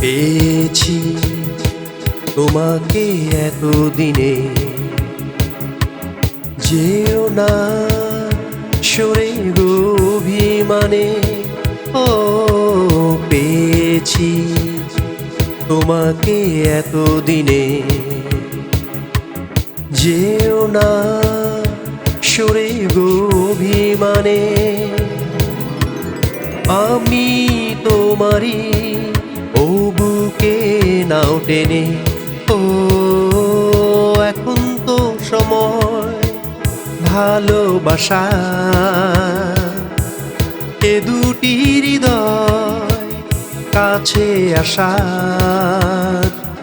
পেয়েছি তোমাকে এতদিনে। যেও না সরে গভিমানে ও, পেয়েছি তোমাকে এতদিনে। যেও না সরে গভিমানে আমি তোমারই টেনে ও, এখন তো সময়, ভালোবাসা। এ দুটি হৃদয় কাছে আসা।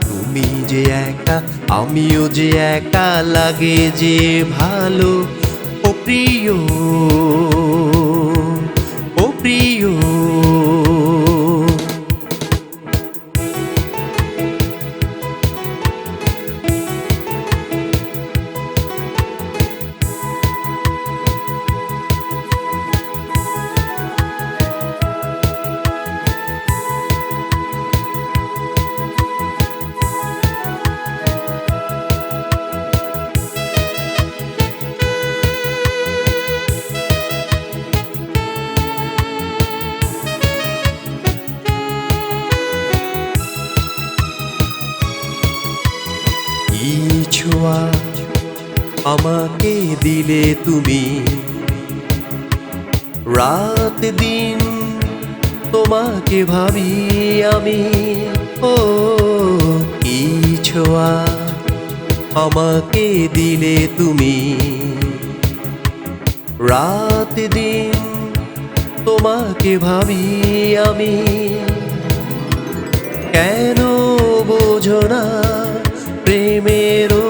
তুমি যে একা, আমিও যে একা, লাগে যে ভালো ও প্রিয়। কি ছোঁয়া আমাকে দিলে তুমি। রাত দিন তোমাকে ভাবি আমি। ও, কি ছোঁয়া আমাকে দিলে তুমি। রাত দিন তোমাকে ভাবি আমি। কেন বোঝো না প্রেমেরও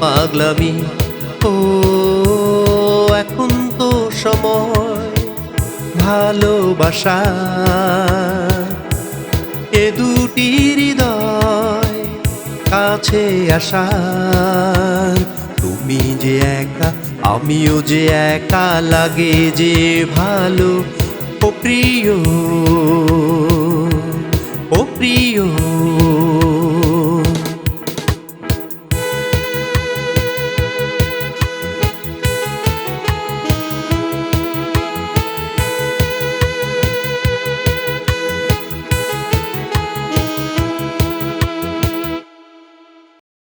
পাগলামি। ও, এখন তো সময় ভালোবাসা। এ দুটি হৃদয় কাছে আসা। তুমি যে একা, আমিও যে একা লাগে যে ভালো। ও প্রিয়